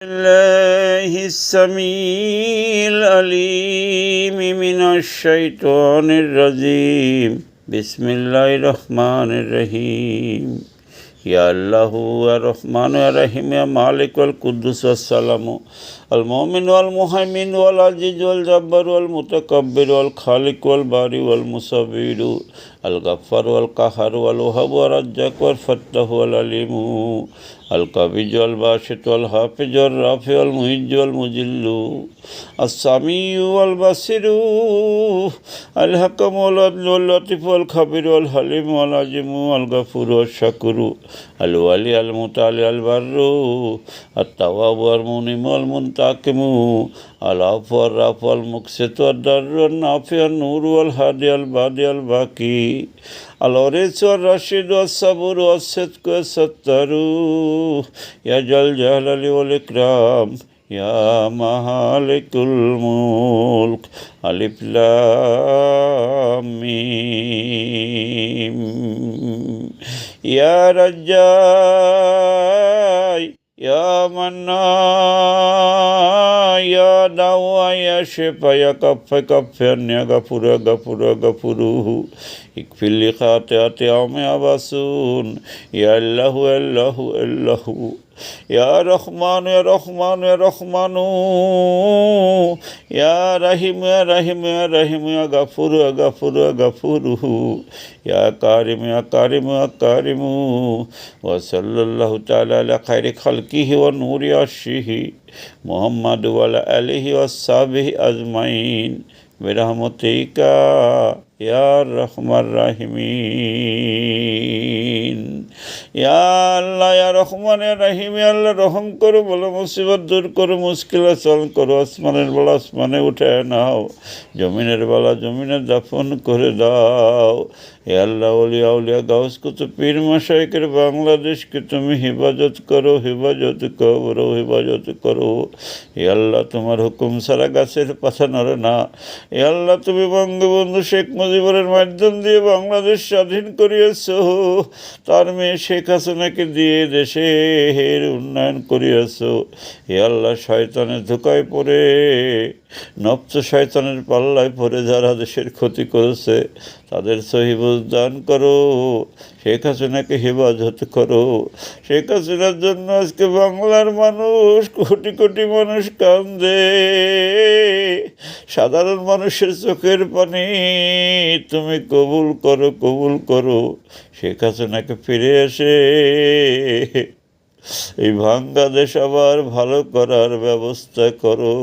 اللہ السمیل علیم من الشیطان الرجیم بسم اللہ الرحمن الرحیم یا اللہ الرحمن الرحیم یا مالک القدس والسلام المومن والمحمن والعزیز والجبر والمتکبر والخالق والباری والمصبر الغفار والقهار والوهاب والرزاق والفتاح والعليم القبيج والباسط والحافظ والرافع والمهج والمجل السميع والبصير الحكم والعدل واللطيف والخبير والحليم والعظيم والغفور والشكور الولي المتعالي البر التواب والمنيم والمنتقم العفو والرافع والمقسط والضر والنافع النور والهادي البادي الباقي الورث والرشيد والصبر والصدق والستر يا ذا الجلال والإكرام يا مالك الملك ألف لام ميم يا رجاي يا منا ದಾವಾಯಶೆಪಯ ಕಫ ಕಫ್ಯನ್ಯ ಗಪುರ ಗಪುರ ಗಪುರುಹು ಇಕ್ಫಿಲ್ಲಿ ಖಾತೆ ಅತ್ಯಾಮ್ಯ ಬಸೂನ್ ಯಲ್ಲಹು ಎಲ್ಲಹು ಎಲ್ಲಹು یا رحمان یا رحمان یا رحمان یا رحیم یا رحیم یا رحیم، یا غفور یا غفور یا غفور، یا کارم یا کارم یا کارم و صلی اللہ تعالی علی خیر خلقی و نور عرشی محمد والا علیہ و صابح ازمعین برحمتی کا يا رحم الراحمين ইয়া আল্লাহ ইয়া রহমান ইয়া রাহিম ইয়া আল্লাহ রহম করো বলো মুসিবত দূর করো মুশকিল আসান করো আসমানের বেলা আসমানে উঠে নাও জমিনের বেলা জমিনে দাফন করে দাও এ আল্লাহ উলিয়া উলিয়া গাউস কুতু পীর মশাইকের বাংলাদেশকে তুমি হেফাজত করো হেফাজত করো হেফাজত করো এ আল্লাহ তোমার হুকুম সারা গাছের পাশা নড়ে না এ আল্লাহ তুমি বঙ্গবন্ধু শেখ মুজিবুরের মাধ্যম দিয়ে বাংলাদেশ স্বাধীন করিয়েছ। তার মেয়ে শেখ হাসিনাকে দিয়ে দেশের উন্নয়ন করিয়াছ। হে আল্লাহ শয়তানের ধোকায় পড়ে, নপ্ত শয়তানের পাল্লায় পড়ে যারা দেশের ক্ষতি করেছে, তাদের সহিবুজ দান করো। শেখ হাসিনাকে হেফাজত করো। শেখ হাসিনার জন্য আজকে বাংলার মানুষ কোটি কোটি মানুষ কান্দে। সাধারণ মানুষের চোখের পানি তুমি কবুল করো কবুল করো শেখ হাসিনাকে ফিরে এসে এই ভাঙ্গা দেশ আবার ভালো করার ব্যবস্থা করো।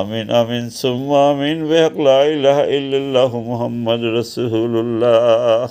আমিন আমিন, সুম্মা আমিন, বেহক লা মোহাম্মদ রাসূলুল্লাহ।